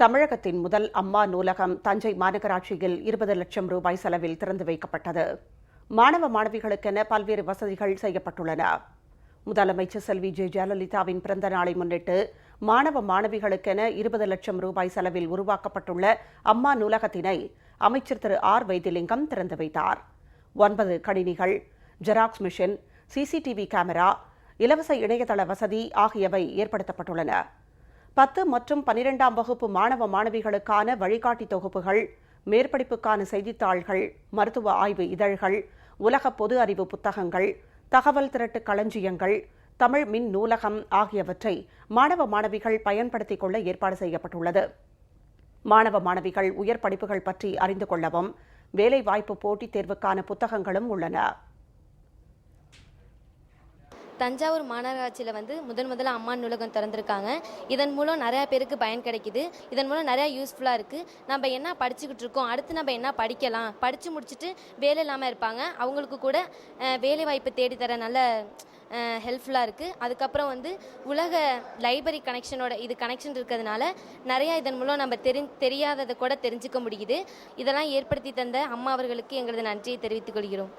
தமிழகத்தின் முதல் அம்மா நூலகம் தஞ்சை மாநகராட்சியில் இருபது லட்சம் ரூபாய் செலவில் திறந்து வைக்கப்பட்டது. மாணவ மாணவிகளுக்கென பல்வேறு வசதிகள் செய்யப்பட்டுள்ளன. முதலமைச்சர் செல்வி ஜெ. ஜெயலலிதாவின் பிறந்த நாளை முன்னிட்டு மாணவ மாணவிகளுக்கென இருபது லட்சம் ரூபாய் செலவில் உருவாக்கப்பட்டுள்ள அம்மா நூலகத்தினை அமைச்சர் திரு. ஆர். வைத்திலிங்கம் திறந்து வைத்தார். ஒன்பது கணினிகள் ஜெராக்ஸ் மிஷின் சிசிடிவி கேமரா இலவச இணையதள வசதி ஆகியவை ஏற்படுத்தப்பட்டுள்ளன. பத்து மற்றும் பனிரெண்டாம் வகுப்பு மாணவ மாணவிகளுக்கான வழிகாட்டி தொகுப்புகள் மேற்படிப்புக்கான செய்தித்தாள்கள் மருத்துவ ஆய்வு இதழ்கள் உலக பொது அறிவு புத்தகங்கள் தகவல் திரட்டு களஞ்சியங்கள் தமிழ் மின் நூலகம் ஆகியவற்றை மாணவ மாணவிகள் பயன்படுத்திக் கொள்ள ஏற்பாடு செய்யப்பட்டுள்ளது. மாணவ மாணவிகள் உயர் படிப்புகள் பற்றி அறிந்து கொள்ளவும் வேலைவாய்ப்பு போட்டித் தேர்வுக்கான புத்தகங்களும் உள்ளன. தஞ்சாவூர் மாநகராட்சியில் வந்து முதன் முதல்ல அம்மா நூலகம் திறந்திருக்காங்க. இதன் மூலம் நிறையா பேருக்கு பயன் கிடைக்குது. இதன் மூலம் நிறையா யூஸ்ஃபுல்லாக இருக்குது நம்ம என்ன படிச்சுக்கிட்டு இருக்கோம்? அடுத்து நம்ம என்ன படிக்கலாம்? படித்து முடிச்சுட்டு வேலை இல்லாமல் இருப்பாங்க. அவங்களுக்கு கூட வேலை வாய்ப்பு தேடித்தர நல்ல ஹெல்ப்ஃபுல்லாக இருக்குது அதுக்கப்புறம் வந்து உலக லைப்ரரி கனெக்ஷனோட இது கனெக்ஷன் இருக்கிறதுனால நிறையா இதன் மூலம் நம்ம தெரி தெரியாததை கூட தெரிஞ்சுக்க முடியுது. இதெல்லாம் ஏற்படுத்தி தந்த அம்மா அவர்களுக்கு எங்களது நன்றியை தெரிவித்துக் கொள்கிறோம்.